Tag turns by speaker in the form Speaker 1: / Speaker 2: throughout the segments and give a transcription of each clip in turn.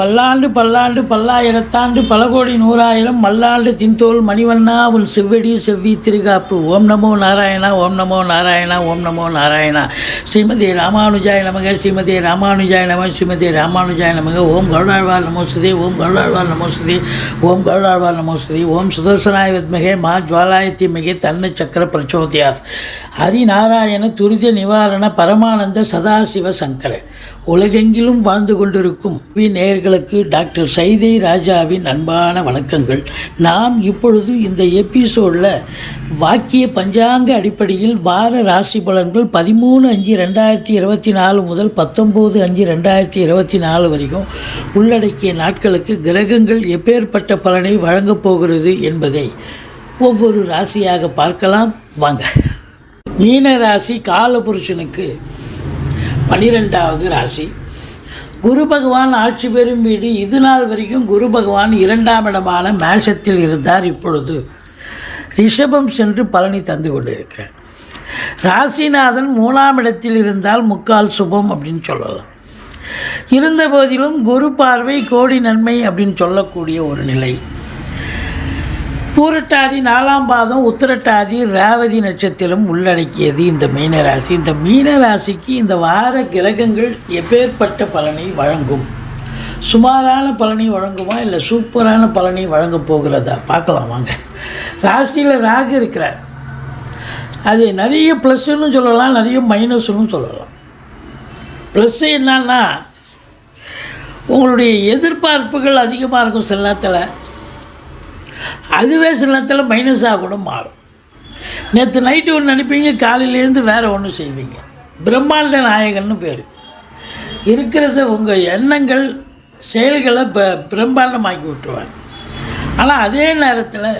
Speaker 1: பல்லாண்டு பல்லாண்டு பல்லாயிரத்தாண்டு பல கோடி நூறாயிரம் மல்லாண்டு தின்தோல் மணிவண்ணா உன் செவ்வடி செவ்வி திருகாப்பு. ஓம் நமோ நாராயணா ஓம் நமோ நாராயணா ஓம் நமோ நாராயணா. ஸ்ரீமதி ராமானுஜாய நமக ஸ்ரீமதி ராமானுஜாய நம ஸ்ரீமதி ராமானுஜாய நமக. ஓம் கருடாழ்வார் நமோஸ்தே ஓம் கருடாழ்வார் நமோஸ்தே ஓம் கருடாழ்வார் நமோஸ்தே ஓம் சுதர்சனாய வித்மகே மா ஜுவாலாயத்தி மிகே தன்ன சக்கர பிரச்சோதயாத். ஹரிநாராயண துரித நிவாரண பரமானந்த சதாசிவ சங்கர. உலகெங்கிலும் வாழ்ந்து கொண்டிருக்கும் வி நேயர்களுக்கு டாக்டர் சைதை ராஜாவின் அன்பான வணக்கங்கள். நாம் இப்பொழுது இந்த எபிசோடில் வாக்கிய பஞ்சாங்க அடிப்படையில் வார ராசி பலன்கள் பதிமூணு அஞ்சு ரெண்டாயிரத்தி இருபத்தி நாலு முதல் பத்தொம்போது அஞ்சு ரெண்டாயிரத்தி இருபத்தி நாலு வரைக்கும் உள்ளடக்கிய நாட்களுக்கு கிரகங்கள் எப்பேற்பட்ட பலனை வழங்கப் போகிறது என்பதை ஒவ்வொரு ராசியாக பார்க்கலாம். வாங்க. மீன ராசி காலபுருஷனுக்கு பனிரெண்டாவது ராசி. குரு பகவான் ஆட்சி பெறும் வீடு இது நாள் வரைக்கும் குரு பகவான் இரண்டாம் இடமான மேஷத்தில் இருந்தார் இப்பொழுது. ரிஷபம் சென்று பலனை தந்து கொண்டிருக்கிறேன் ராசிநாதன் மூணாம் இடத்தில் இருந்தால் முக்கால் சுபம் அப்படின்னு சொல்லலாம். இருந்த போதிலும் குரு பார்வை கோடி நன்மை அப்படின்னு சொல்லக்கூடிய ஒரு நிலை. பூரட்டாதி நாலாம் பாதம் உத்திரட்டாதி ரேவதி நட்சத்திரம் உள்ளடக்கியது இந்த மீனராசி இந்த மீனராசிக்கு இந்த வார கிரகங்கள் எப்பேற்பட்ட பலனை வழங்கும்? சுமாரான பலனை வழங்குமா இல்லை சூப்பரான பலனை வழங்க போகிறதா? பார்க்கலாம் வாங்க. ராசியில் ராகு இருக்கிறார். அது நிறைய ப்ளஸ்ஸுன்னு சொல்லலாம் நிறைய மைனஸ்னு சொல்லலாம். ப்ளஸ்ஸு என்னன்னா உங்களுடைய எதிர்பார்ப்புகள் அதிகமாக இருக்கும் சில நேரத்தில். அதுவே சில நேரத்தில் மைனஸாக கூட மாறும். நேற்று நைட்டு ஒன்று நினைப்பீங்க காலையிலேருந்து வேறு ஒன்று செய்வீங்க. பிரம்மாண்ட நாயகன்னு பேர். இருக்கிறத உங்கள் எண்ணங்கள் செயல்களை ப பிரம்மாண்டமாக்கி விட்டுருவாங்க. ஆனால் அதே நேரத்தில்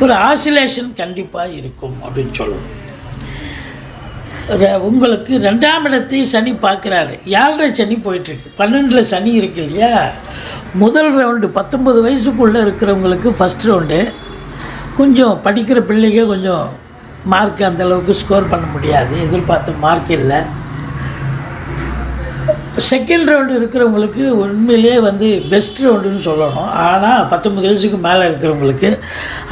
Speaker 1: ஒரு ஆசிலேஷன் கண்டிப்பாக இருக்கும் அப்படின்னு சொல்லணும் உங்களுக்கு ரெண்டாம் இடத்தை சனி பார்க்குறாரு. ஏழரை சனி போயிட்டுருக்கு. பன்னெண்டில் சனி இருக்கு இல்லையா? முதல் ரவுண்டு பத்தொம்பது வயசுக்குள்ளே இருக்கிறவங்களுக்கு ஃபஸ்ட் ரவுண்டு கொஞ்சம் படிக்கிற பிள்ளைங்க கொஞ்சம் மார்க் அந்தளவுக்கு ஸ்கோர் பண்ண முடியாது. எதிர்பார்த்த மார்க் இல்லை. செகண்ட் ரவுண்டு இருக்கிறவங்களுக்கு உண்மையிலேயே வந்து பெஸ்ட் ரவுண்டுன்னு சொல்லணும். ஆனால் பத்தொம்பது வயசுக்கு மேலே இருக்கிறவங்களுக்கு.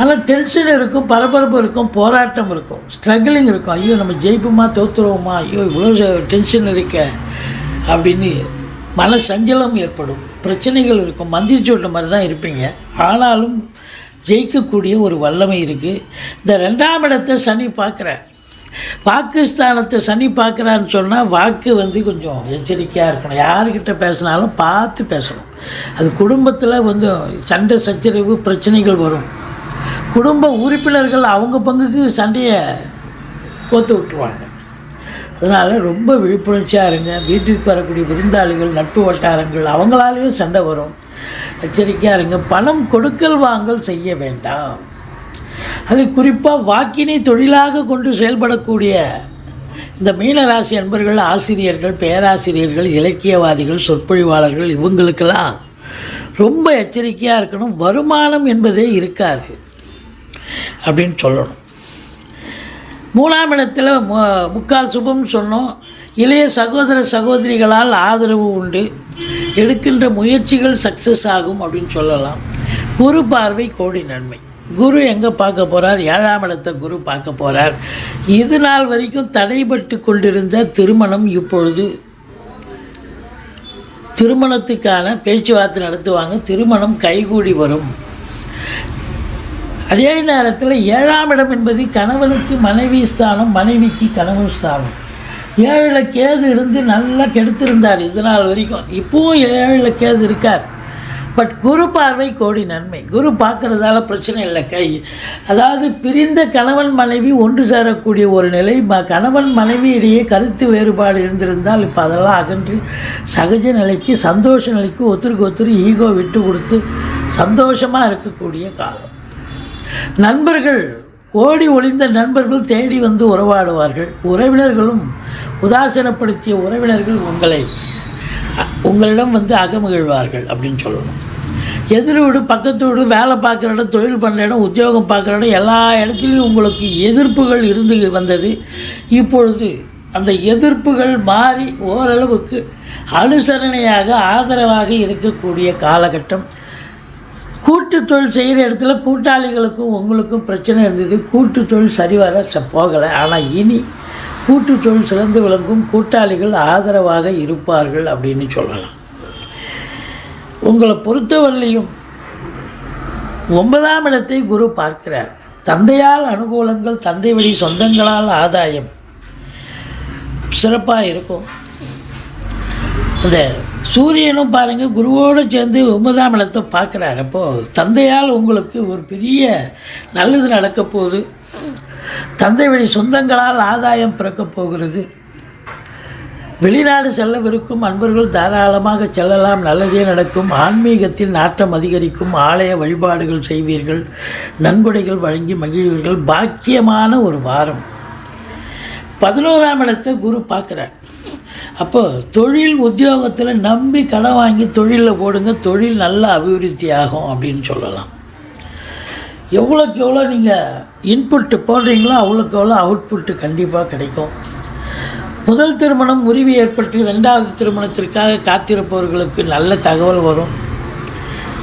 Speaker 1: ஆனால் டென்ஷன் இருக்கும் பரபரப்பு இருக்கும் போராட்டம் இருக்கும் ஸ்ட்ரகிளிங் இருக்கும். ஐயோ நம்ம ஜெயிப்போமா தோத்துருவோமா? ஐயோ இவ்வளோ டென்ஷன் இருக்க அப்படின்னு மன சஞ்சலம் ஏற்படும். பிரச்சனைகள் இருக்கும். மந்திரிச்சு விட்ட மாதிரி தான் இருப்பீங்க. ஆனாலும் ஜெயிக்கக்கூடிய ஒரு வல்லமை இருக்குது இந்த ரெண்டாம் இடத்தை சனி பார்க்குறேன் பாகிஸ்தானத்தை சனி பார்க்குறான்னு சொன்னால் வாக்கு வந்து கொஞ்சம் எச்சரிக்கையாக இருக்கணும். யாருக்கிட்ட பேசினாலும் பார்த்து பேசணும். அது குடும்பத்தில் கொஞ்சம் சண்டை சச்சரவு பிரச்சனைகள் வரும். குடும்ப உறுப்பினர்கள் அவங்க பங்குக்கு சண்டையை கோத்து விட்டுருவாங்க. அதனால் ரொம்ப விழிப்புணர்ச்சியாக இருங்க. வீட்டிற்கு வரக்கூடிய விருந்தாளிகள் நட்பு வட்டாரங்கள் அவங்களாலேயும் சண்டை வரும். எச்சரிக்கையாக இருங்க. பணம் கொடுக்கல் வாங்கல் செய்ய வேண்டாம். அது குறிப்பாக வாக்கினை தொழிலாக கொண்டு செயல்படக்கூடிய இந்த மீனராசி அன்பர்கள் ஆசிரியர்கள் பேராசிரியர்கள் இலக்கியவாதிகள் சொற்பொழிவாளர்கள் இவங்களுக்கெல்லாம் ரொம்ப எச்சரிக்கையாக இருக்கணும். வருமானம் என்பதே இருக்காது அப்படின்னு சொல்லணும். மூணாம் இடத்தில் மு- முக்கால் சுபம் சொன்னோம். இளைய சகோதர சகோதரிகளால் ஆதரவு உண்டு. எடுக்கின்ற முயற்சிகள் சக்ஸஸ் ஆகும் அப்படின்னு சொல்லலாம். குரு பார்வை கோடி நன்மை. குரு எங்கே பார்க்க போகிறார் ஏழாம் இடத்தை குரு பார்க்க போகிறார் இது நாள் வரைக்கும் தடைபட்டு கொண்டிருந்த திருமணம் இப்பொழுது திருமணத்துக்கான பேச்சுவார்த்தை நடத்துவாங்க. திருமணம் கைகூடி வரும். அதே நேரத்தில் ஏழாம் இடம் என்பது கணவனுக்கு மனைவி ஸ்தானம் மனைவிக்கு கணவன் ஸ்தானம். ஏழில் கேது இருந்து நல்லா கெடுத்திருந்தார். இது நாள் வரைக்கும். இப்போவும் ஏழில் கேது இருக்கார். பட் குரு பார்வை கோடி நன்மை. குரு பார்க்குறதால பிரச்சனை இல்லை கை. அதாவது பிரிந்த கணவன் மனைவி ஒன்று சேரக்கூடிய ஒரு நிலை ம கணவன் மனைவி இடையே கருத்து வேறுபாடு இருந்திருந்தால் இப்போ அதெல்லாம் அகன்று சகஜ நிலைக்கு சந்தோஷ நிலைக்கு ஒத்துருக்கு ஒத்துரு ஈகோ விட்டு கொடுத்து சந்தோஷமாக இருக்கக்கூடிய காலம். நண்பர்கள் ஓடி ஒளிந்த நண்பர்கள் தேடி வந்து உறவாடுவார்கள். உறவினர்களும் உதாசீனப்படுத்திய உறவினர்கள் உங்களை உங்களிடம் வந்து அகமகிழ்வார்கள் அப்படின்னு சொல்லணும். எதிர் வீடு பக்கத்து வீடு வேலை பார்க்குற இடம் தொழில் பண்ணுற இடம் உத்தியோகம் பார்க்குற இடம் எல்லா இடத்துலையும் உங்களுக்கு எதிர்ப்புகள் இருந்து வந்தது. இப்பொழுது அந்த எதிர்ப்புகள் மாறி ஓரளவுக்கு அனுசரணையாக ஆதரவாக இருக்கக்கூடிய காலகட்டம். கூட்டு தொழில் செய்கிற இடத்துல கூட்டாளிகளுக்கும் உங்களுக்கும் பிரச்சனை இருந்தது. கூட்டு தொழில் சரிவர போகலை. ஆனால் இனி கூட்டு தொழில் சிறந்து விளங்கும் கூட்டாளிகள் ஆதரவாக இருப்பார்கள் அப்படின்னு சொல்லலாம். உங்களை பொறுத்தவரையிலையும் ஒன்பதாம் இடத்தை குரு பார்க்கிறார். தந்தையால் அனுகூலங்கள் தந்தை வழி சொந்தங்களால் ஆதாயம் சிறப்பாக இருக்கும். அந்த சூரியனும் பாருங்கள் குருவோடு சேர்ந்து ஒன்பதாம் இடத்தை பார்க்குறாரு. அப்போது தந்தையால் உங்களுக்கு ஒரு பெரிய நல்லது நடக்க போகுது. தந்தை வழி சொந்தங்களால் ஆதாயம் பிறக்கப் போகிறது. வெளிநாடு செல்லவிருக்கும் அன்பர்கள் தாராளமாக செல்லலாம். நல்லதே நடக்கும். ஆன்மீகத்தில் நாட்டம் அதிகரிக்கும். ஆலய வழிபாடுகள் செய்வீர்கள். நன்கொடைகள் வழங்கி மகிழ்வீர்கள். பாக்கியமான ஒரு வாரம். பதினோராம் இடத்தை குரு பார்க்குறார். அப்போது தொழில் உத்தியோகத்தில் நம்பி கடன் வாங்கி தொழிலில் போடுங்க. தொழில் நல்ல அபிவிருத்தி ஆகும் அப்படின்னு சொல்லலாம். எவ்வளோக்கு எவ்வளோ நீங்கள் இன்புட்டு போடுறீங்களோ அவ்வளோக்கு எவ்வளோ அவுட்புட்டு கண்டிப்பாக கிடைக்கும். முதல் திருமணம் முறிவு ஏற்பட்டு ரெண்டாவது திருமணத்திற்காக காத்திருப்பவர்களுக்கு நல்ல தகவல் வரும்.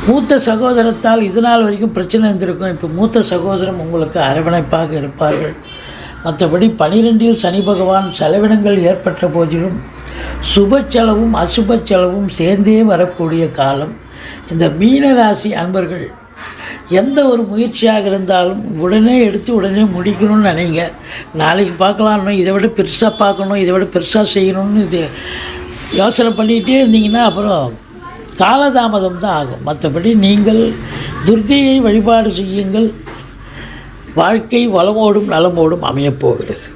Speaker 1: மூத்த சகோதரத்தால் இது நாள் வரைக்கும் பிரச்சனை இருந்திருக்கும். இப்போ மூத்த சகோதரம் உங்களுக்கு அரவணைப்பாக இருப்பார்கள். மற்றபடி பனிரெண்டில் சனி பகவான் செலவினங்கள் ஏற்பட்ட போதிலும் சுப செலவும் அசுப செலவும் சேர்ந்தே வரக்கூடிய காலம். இந்த மீனராசி அன்பர்கள் எந்த ஒரு முயற்சியாக இருந்தாலும் உடனே எடுத்து உடனே முடிக்கணும்னு நினைங்க. நாளைக்கு பார்க்கலாம்னு இதை விட பெருசாக பார்க்கணும் இதை விட பெருசாக செய்யணும்னு இது யோசனை பண்ணிகிட்டே இருந்தீங்கன்னா அப்புறம் காலதாமதம் தான் ஆகும். மற்றபடி நீங்கள் துர்க்கையை வழிபாடு செய்யுங்கள். வாழ்க்கை வளமோடும் நலமோடும் அமையப் போகிறது.